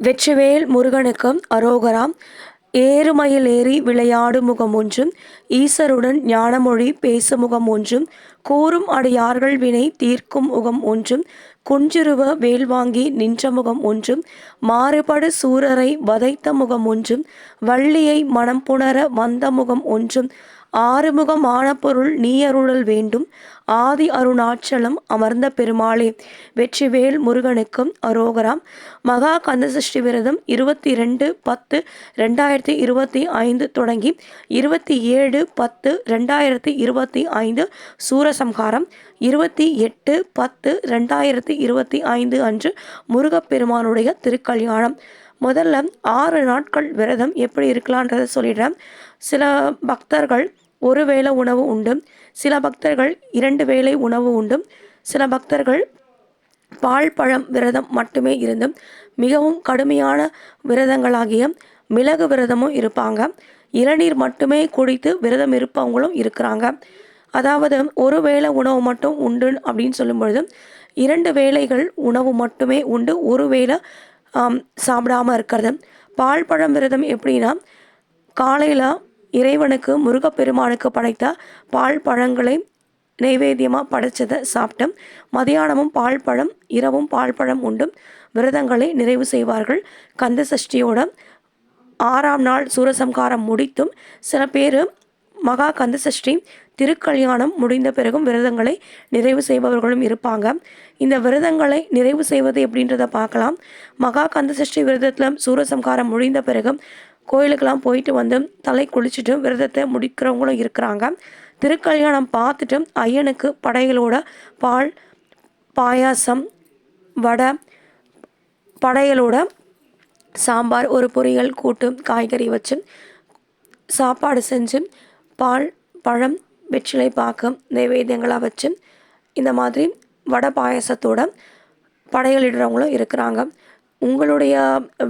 வெற்றிவேல் முருகனுக்கும் அரோகராம் ஏறுமயில் ஏறி விளையாடு முகம் ஒன்றும் ஈசருடன் ஞானமொழி பேசு முகம் ஒன்றும் கூறும் அடியார்கள் வினை தீர்க்கும் முகம் ஒன்றும் குஞ்சிருவ வேல் வாங்கி நின்ற முகம் ஒன்றும் மாறுபடு சூரரை வதைத்த முகம் ஒன்றும் வள்ளியை மனம் புணர வந்த முகம் ஒன்றும் ஆறுமுகமான பொருள் நீ அருளல் வேண்டும் ஆதி அருணாச்சலம் அமர்ந்த பெருமாளே. வெற்றிவேல் முருகனுக்கும் அரோகராம் மகா கந்தசஷ்டி விரதம் இருபத்தி ரெண்டு பத்து ரெண்டாயிரத்தி இருபத்தி ஐந்து தொடங்கி இருபத்தி ஏழு பத்து ரெண்டாயிரத்தி இருபத்தி ஐந்து சூரசம்ஹாரம் இருபத்தி எட்டு பத்து ரெண்டாயிரத்தி இருபத்தி ஐந்து அன்று முருகப்பெருமானுடைய திருக்கல்யாணம். முதல்ல ஆறு நாட்கள் விரதம் எப்படி இருக்கலான்றதை சொல்லிடுறேன். சில பக்தர்கள் ஒரு வேளை உணவு உண்டு சில பக்தர்கள் இரண்டு வேளை உணவு உண்டு சில பக்தர்கள் பால் பழம் விரதம் மட்டுமே இருந்தும் மிகவும் கடுமையான விரதங்களாகிய மிளகு விரதமும் இருப்பாங்க. இளநீர் மட்டுமே குடித்து விரதம் இருப்பவங்களும் இருக்கிறாங்க. அதாவது ஒரு வேளை உணவு மட்டும் உண்டு அப்படின்னு சொல்லும் பொழுது இரண்டு வேளைகள் உணவு மட்டுமே உண்டு ஒரு வேளை சாப்பிடாமல் இருக்கிறது. பால் பழம் விரதம் எப்படின்னா காலையில் இறைவனுக்கு முருகப்பெருமானுக்கு படைத்த பால் பழங்களை நைவேத்தியமாக படைச்சதை சாப்பிட்டோம் மதியானமும் பால் பழம் இரவும் பால் பழம் உண்டும் விரதங்களை நிறைவு செய்வார்கள். கந்த சஷ்டியோட ஆறாம் நாள் சூரசம்காரம் முடித்தும் சில பேர் மகா கந்த சஷ்டி திருக்கல்யாணம் முடிந்த பிறகும் விரதங்களை நிறைவு செய்பவர்களும் இருப்பாங்க. இந்த விரதங்களை நிறைவு செய்வது எப்படின்றத பார்க்கலாம். மகா கந்த சஷ்டி விரதத்தில் சூரசம்காரம் முடிந்த பிறகும் கோயிலுக்கெல்லாம் போயிட்டு வந்து தலை குளிச்சுட்டு விரதத்தை முடிக்கிறவங்களும் இருக்கிறாங்க. திருக்கல்யாணம் பார்த்துட்டு ஐயனுக்கு படைகளோட பால் பாயாசம் வடை படைகளோட சாம்பார் ஒரு பொரியல் கூட்டு காய்கறி வச்சு சாப்பாடு செஞ்சு பால் பழம் வெற்றிலை பாக்கம் நைவேத்தியங்களாக வச்சு இந்த மாதிரி வடை பாயசத்தோட படையலிடுறவங்களும் இருக்கிறாங்க. உங்களுடைய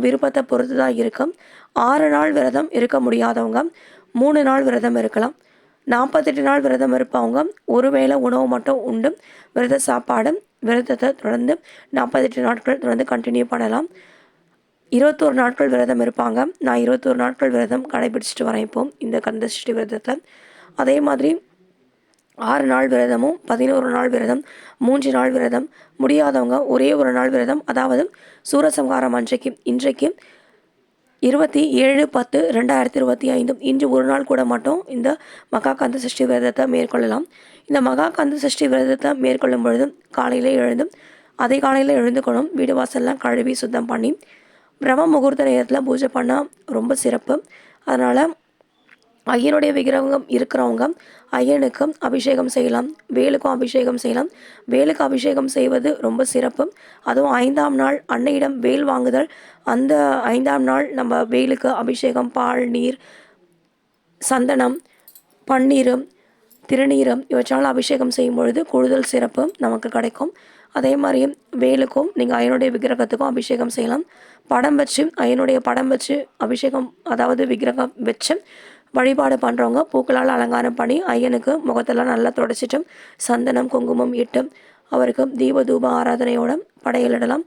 விருப்பத்தை பொறுத்து தான் இருக்கும். ஆறு நாள் விரதம் இருக்க முடியாதவங்க மூணு நாள் விரதம் இருக்கலாம். நாற்பத்தெட்டு நாள் விரதம் இருப்பவங்க ஒருவேளை உணவு மட்டும் உண்டு விரத சாப்பாடு விரதத்தை தொடர்ந்து நாற்பத்தெட்டு நாட்கள் தொடர்ந்து கண்டினியூ பண்ணலாம். இருபத்தோரு நாட்கள் விரதம் இருப்பாங்க. நான் இருபத்தோரு நாட்கள் விரதம் கடைபிடிச்சிட்டு வரேன் இப்போ இந்த கந்தசஷ்டி விரதத்தில் அதே மாதிரி ஆறு நாள் விரதமும் பதினோரு நாள் விரதம் மூன்று நாள் விரதம் முடியாதவங்க ஒரே ஒரு நாள் விரதம். அதாவது சூரசம்ஹாரம் அன்றைக்கு. இன்றைக்கு இருபத்தி ஏழு பத்து ரெண்டாயிரத்தி இருபத்தி ஐந்து. இன்று ஒரு நாள் கூட மட்டும் இந்த மகா கந்த சஷ்டி விரதத்தை மேற்கொள்ளலாம். இந்த மகா கந்த சஷ்டி விரதத்தை மேற்கொள்ளும் பொழுது காலையில் எழுந்தும் அதே காலையில் எழுந்துக்கணும். வீடு வாசல்லாம் கழுவி சுத்தம் பண்ணி பிரம்ம முகூர்த்த நேரத்தில் பூஜை பண்ணால் ரொம்ப சிறப்பு. அதனால் ஐயனுடைய விக்கிரகம் இருக்கிறவங்க ஐயனுக்கும் அபிஷேகம் செய்யலாம் வேலுக்கும் அபிஷேகம் செய்யலாம். வேலுக்கு அபிஷேகம் செய்வது ரொம்ப சிறப்பு. அதுவும் ஐந்தாம் நாள் அன்னையிடம் வேல் வாங்குதல். அந்த ஐந்தாம் நாள் நம்ம வேலுக்கு அபிஷேகம் பால் நீர் சந்தனம் பன்னீர் திருநீரும் இவற்றால் அபிஷேகம் செய்யும் பொழுது கூடுதல் சிறப்பு நமக்கு கிடைக்கும். அதே மாதிரி வேலுக்கும் நீங்கள் ஐயனுடைய விக்கிரகத்துக்கும் அபிஷேகம் செய்யலாம். படம் வச்சு ஐயனுடைய படம் வச்சு அபிஷேகம் அதாவது விக்கிரகம் வச்சு வழிபாடு பண்ணுறவங்க பூக்களால் அலங்காரம் பண்ணி ஐயனுக்கு முகத்தெல்லாம் நல்லா தொடச்சிட்டு சந்தனம் குங்குமம் இட்டு அவருக்கு தீப தூப ஆராதனையோட படையலிடலாம்.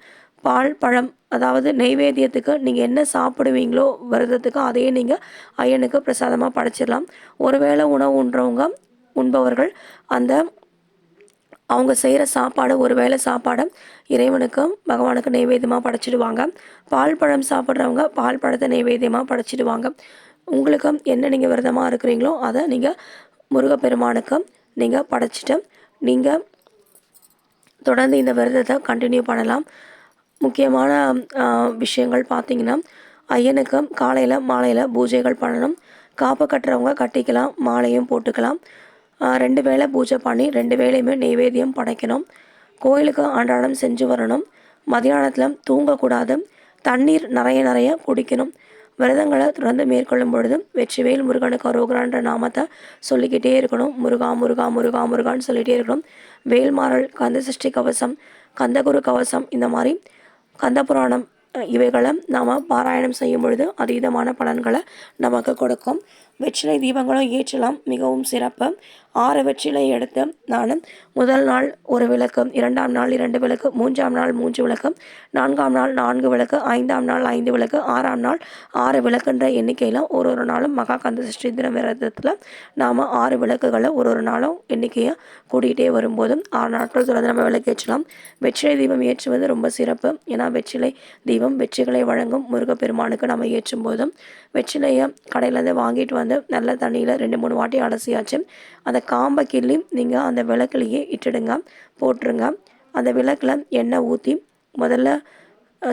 பால் பழம் அதாவது நெய்வேத்தியத்துக்கு நீங்கள் என்ன சாப்பிடுவீங்களோ விரதத்துக்கு அதையே நீங்கள் ஐயனுக்கு பிரசாதமாக படைச்சிடலாம். ஒருவேளை உணவு உண்றவங்க உண்பவர்கள் அந்த அவங்க செய்கிற சாப்பாடு ஒரு வேளை சாப்பாடை இறைவனுக்கும் பகவானுக்கு நைவேத்தியமாக படைச்சிடுவாங்க. பால் பழம் சாப்பிட்றவங்க பால் பழத்தை நைவேத்தியமாக படைச்சிடுவாங்க. உங்களுக்கும் என்ன நீங்கள் விரதமாக இருக்கிறீங்களோ அதை நீங்கள் முருகப்பெருமானுக்கு நீங்கள் படைச்சிட்டு நீங்கள் தொடர்ந்து இந்த விரதத்தை கண்டினியூ பண்ணலாம். முக்கியமான விஷயங்கள் பார்த்திங்கன்னா ஐயனுக்கு காலையில் மாலையில் பூஜைகள் பண்ணணும். காப்பு கட்டுறவங்க கட்டிக்கலாம் மாலையும் போட்டுக்கலாம். ரெண்டு வேளை பூஜை பண்ணி ரெண்டு வேலையுமே நெய்வேத்தியம் படைக்கணும். கோயிலுக்கு அன்றாடம் செஞ்சு வரணும். மதியானத்தில் தூங்கக்கூடாது. தண்ணீர் நிறைய நிறைய குடிக்கணும். விரதங்களை தொடர்ந்து மேற்கொள்ளும் பொழுது வெற்றிவேல் முருகனுக்கு அரோகரான்ற நாமத்தை சொல்லிக்கிட்டே இருக்கணும். முருகா முருகா முருகா முருகான்னு சொல்லிகிட்டே இருக்கணும். வேல்மாறல் கந்த சஷ்டி கவசம் கந்தகுரு கவசம் இந்த மாதிரி கந்த புராணம் இவைகளை நாம் பாராயணம் செய்யும் பொழுது அதீதமான பலன்களை நமக்கு கொடுக்கும். வெற்றிலை தீபங்களும் ஏற்றலாம். மிகவும் சிறப்பு. ஆறு வெற்றிலை எடுத்து நான் முதல் நாள் ஒரு விளக்கு இரண்டாம் நாள் இரண்டு விளக்கு மூன்றாம் நாள் மூன்று விளக்கு நான்காம் நாள் நான்கு விளக்கு ஐந்தாம் நாள் ஐந்து விளக்கு ஆறாம் நாள் ஆறு விளக்குன்ற எண்ணிக்கையில் ஒரு ஒரு நாளும் மகா கந்த சஷ்டி தின விரதத்தில் நாம் ஆறு விளக்குகளை ஒரு ஒரு நாளும் எண்ணிக்கையை கூட்டிகிட்டே வரும்போதும் ஆறு நாட்கள் தொடர்ந்து நம்ம விளக்கு ஏற்றலாம். வெற்றிலை தீபம் ஏற்றுவது ரொம்ப சிறப்பு. ஏன்னா வெற்றிலை தீபம் வெற்றிகளை வழங்கும் முருகப்பெருமானுக்கு நம்ம ஏற்றும் போதும். வெற்றிலையை கடையிலேருந்து வாங்கிட்டு வந்து நல்ல தண்ணியில் ரெண்டு மூணு வாட்டி அலசியாச்சு. அந்த காம்பை கிள்ளி நீங்கள் அந்த விளக்குலையே இட்டுடுங்க போட்டுருங்க. அந்த விளக்கில் எண்ணெய் ஊற்றி முதல்ல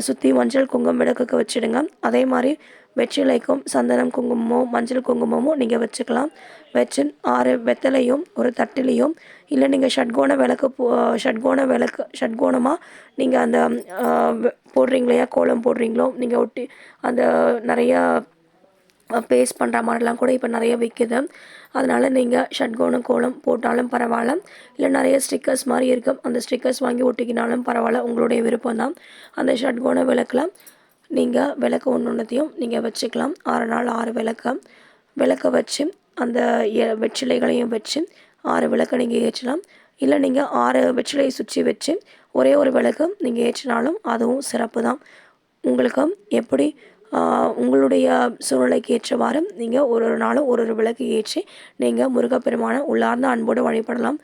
சுற்றி மஞ்சள் குங்குமம் விளக்குக்கு வச்சுடுங்க. அதே மாதிரி வெற்றிலைக்கும் சந்தனம் குங்குமமோ மஞ்சள் குங்குமமோ நீங்கள் வச்சுக்கலாம். வச்சு ஆறு வெத்தலையும் ஒரு தட்டிலையும் இல்லை நீங்கள் ஷட்கோண விளக்கு போ ஷட்கோண விளக்கு ஷட்கோணமாக நீங்கள் அந்த போடுறீங்களையா கோலம் போடுறீங்களோ நீங்கள் ஒட்டி அந்த நிறையா பேஸ்ட் பண்ணுற மாதிரிலாம் கூட இப்போ நிறைய விற்கிது அதனால் நீங்கள் ஷட்கோண கோலம் போட்டாலும் பரவாயில்ல. இல்லை நிறைய ஸ்டிக்கர்ஸ் மாதிரி இருக்கும் அந்த ஸ்டிக்கர்ஸ் வாங்கி ஒட்டிக்கினாலும் பரவாயில்ல. உங்களுடைய விருப்பம் தான் அந்த ஷட்கோண விளக்கில் நீங்கள் விளக்கு ஒன்று ஒன்றுத்தையும் நீங்கள் வச்சுக்கலாம். ஆறு நாள் ஆறு விளக்க. விளக்க வச்சு அந்த வெற்றிலைகளையும் வச்சு ஆறு விளக்கை நீங்கள் ஏற்றலாம். இல்லை நீங்கள் ஆறு வெற்றிலையை சுற்றி வச்சு ஒரே ஒரு விளக்கு நீங்கள் ஏற்றினாலும் அதுவும் சிறப்பு தான். உங்களுக்கு எப்படி உங்களுடைய சூழ்நிலைக்கு ஏற்றவாறு நீங்கள் ஒரு ஒரு நாளும் ஒரு ஒரு விளக்கு ஏற்றி நீங்கள் முருகப்பெருமான உள்ளார்ந்த அன்போடு வழிபடலாம்.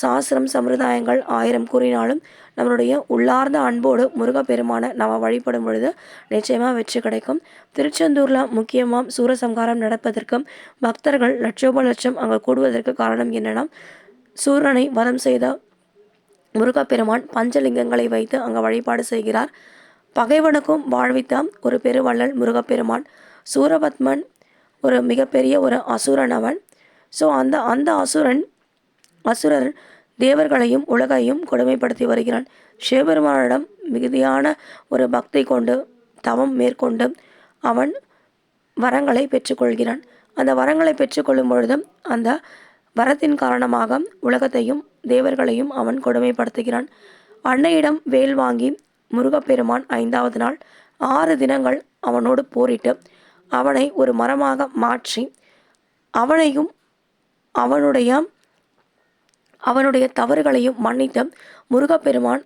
சாஸ்திரம் சம்பிரதாயங்கள் ஆயிரம் கூறினாலும் நம்மளுடைய உள்ளார்ந்த அன்போடு முருகப்பெருமானை நம்ம வழிபடும் பொழுது நிச்சயமாக வெற்றி கிடைக்கும். திருச்செந்தூரில் முக்கியமாக சூரசம்காரம் நடப்பதற்கும் பக்தர்கள் லட்சோப லட்சம் அங்கே கூடுவதற்கு காரணம் என்னென்னா சூரனை வதம் செய்த முருகப்பெருமான் பஞ்சலிங்கங்களை வைத்து அங்கே வழிபாடு செய்கிறார். பகைவனுக்கும் வாழ்வித்த ஒரு பெருவள்ளல் முருகப்பெருமான் சூரபத்மன் ஒரு மிகப்பெரிய ஒரு அசுரன் அவன். ஸோ அந்த அந்த அசுரன் அசுரர் தேவர்களையும் உலகையும் கொடுமைப்படுத்தி வருகிறான். சிவபெருமானிடம் மிகுதியான ஒரு பக்தி கொண்டு தவம் மேற்கொண்டு அவன் வரங்களை பெற்றுக்கொள்கிறான். அந்த வரங்களை பெற்றுக்கொள்ளும் பொழுதும் அந்த வரத்தின் காரணமாக உலகத்தையும் தேவர்களையும் அவன் கொடுமைப்படுத்துகிறான். அன்னையிடம் வேல் வாங்கி முருகப்பெருமான் ஐந்தாவது நாள் ஆறு தினங்கள் அவனோடு போரிட்டு அவனை ஒரு மரமாக மாற்றி அவனையும் அவனுடைய அவனுடைய தவறுகளையும் மன்னித்த முருகப்பெருமான்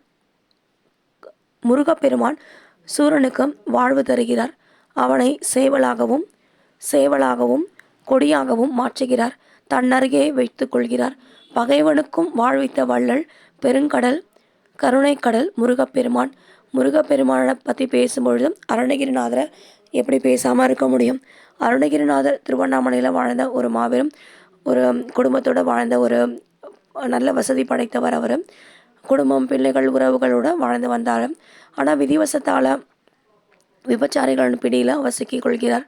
முருகப்பெருமான் சூரனுக்கு வாழ்வு தருகிறார். அவனை சேவலாகவும் சேவலாகவும் கொடியாகவும் மாற்றுகிறார். தன்னருகே வைத்து கொள்கிறார். பகைவனுக்கும் வாழ்வித்த வள்ளல் பெருங்கடல் கருணைக்கடல் முருகப்பெருமான். முருகப்பெருமானை பற்றி பேசும்பொழுது அருணகிரிநாதரை எப்படி பேசாமல் இருக்க முடியும்? அருணகிரிநாதர் திருவண்ணாமலையில் வாழ்ந்த ஒரு மாபெரும் ஒரு குடும்பத்தோடு வாழ்ந்த ஒரு நல்ல வசதி படைத்தவர் அவர். குடும்பம் பிள்ளைகள் உறவுகளோடு வாழ்ந்து வந்தார். ஆனால் விதிவசத்தால் விபச்சாரிகளின் பிடியில் அவர் சிக்கிக் கொள்கிறார்.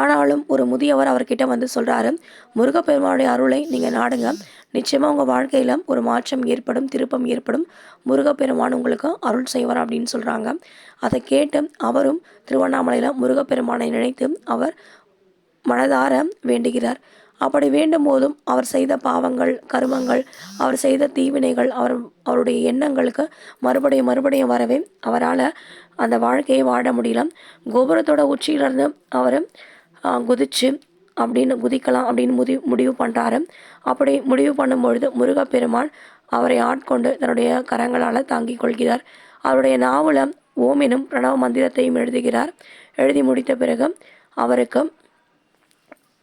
ஆனாலும் ஒரு முதியவர் அவர்கிட்ட வந்து சொல்கிறாரு முருகப்பெருமானுடைய அருளை நீங்கள் நாடுங்க. நிச்சயமாக உங்கள் வாழ்க்கையில் ஒரு மாற்றம் ஏற்படும் திருப்பம் ஏற்படும். முருகப்பெருமான் உங்களுக்கு அருள் செய்வார் அப்படின்னு சொல்கிறாங்க அதை கேட்டு அவரும் திருவண்ணாமலையில் முருகப்பெருமானை நினைத்து அவர் மனதார வேண்டுகிறார். அப்படி வேண்டும் போதும் அவர் செய்த பாவங்கள் கருமங்கள் அவர் செய்த தீவினைகள் அவர் அவருடைய எண்ணங்களுக்கு மறுபடியும் மறுபடியும் வரவே அவரால் அந்த வாழ்க்கையை வாழ முடியல. கோபுரத்தோட உச்சியிலிருந்து அவர் குதிச்சு அப்படின்னு குதிக்கலாம் அப்படின்னு முதி முடிவு பண்ணுறாரு அப்படி முடிவு பண்ணும்பொழுது முருகப்பெருமான் அவரை ஆட்கொண்டு தன்னுடைய கரங்களால் தாங்கிக் கொள்கிறார். அவருடைய நாவல ஓமினும் பிரணவ மந்திரத்தையும் எழுதுகிறார். எழுதி முடித்த பிறகு அவருக்கு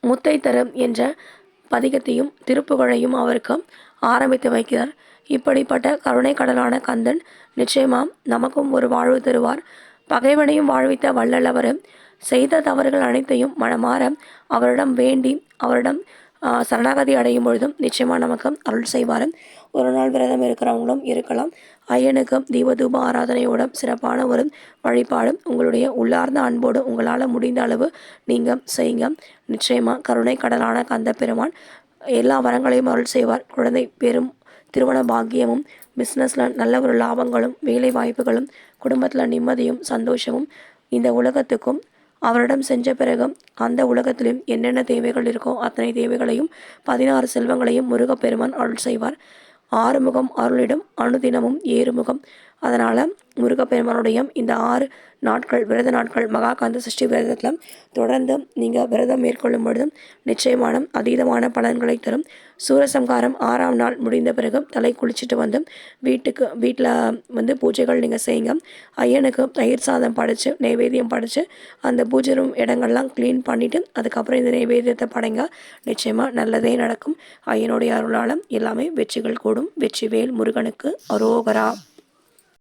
முத்தை தரும் என்ற பதிகத்தையும் திருப்புகழையும் அவருக்கு ஆரம்பித்து வைக்கிறார். இப்படிப்பட்ட கருணை கடலான கந்தன் நிச்சயமாம் நமக்கும் ஒரு வாழ்வு தருவார். பகைவனையும் வாழ்வித்த வள்ளலவர் செய்த தவறுகள் அனைத்தையும் மனமாற அவரிடம் வேண்டி அவரிடம் சரணாகதி அடையும் பொழுதும் நிச்சயமாக நமக்கு அருள் செய்வார். ஒரு நாள் விரதம் இருக்கிறவங்களும் இருக்கலாம். ஐயனுக்கும் தீபதூப ஆராதனையோட சிறப்பான ஒரு வழிபாடு உங்களுடைய உள்ளார்ந்த அன்போடு உங்களால் முடிந்த அளவு நீங்கள் செய்யுங்க. நிச்சயமாக கருணை கடலான கந்த பெருமான் எல்லா வரங்களையும் அருள் செய்வார். குழந்தை பெரும் திருமண பாக்கியமும் பிஸ்னஸில் நல்ல ஒரு லாபங்களும் வேலை வாய்ப்புகளும் குடும்பத்தில் நிம்மதியும் சந்தோஷமும் இந்த உலகத்துக்கும் அவரிடம் சென்ற பிறகு அந்த உலகத்திலும் என்னென்ன தேவைகள் இருக்கோ அத்தனை தேவைகளையும் பதினாறு செல்வங்களையும் முருகப்பெருமான் அருள் செய்வார். ஆறுமுகம் அருளிடம் அனுதினமும் ஏறுமுகம். அதனால் முருகப்பெருமானுடைய இந்த ஆறு நாட்கள் விரத நாட்கள் மகாகாந்த சஷ்டி விரதத்தில் தொடர்ந்து நீங்கள் விரதம் மேற்கொள்ளும் பொழுது நிச்சயமான அதீதமான பலன்களை தரும். சூரசம்காரம் ஆறாம் நாள் முடிந்த பிறகு தலை குளிச்சுட்டு வந்து வீட்டுக்கு வீட்டில் வந்து பூஜைகள் நீங்கள் செய்யுங்க. ஐயனுக்கு தயிர் சாதம் படைச்சு நைவேத்தியம் படைச்சு அந்த பூஜை ரூம் இடங்கள்லாம் க்ளீன் பண்ணிவிட்டு அதுக்கப்புறம் இந்த நைவேத்தியத்தை படைங்க. நிச்சயமாக நல்லதே நடக்கும். ஐயனுடைய அருளால் எல்லாமே வெற்றிகள் கூடும். வெற்றிவேல் முருகனுக்கு அரோகரா.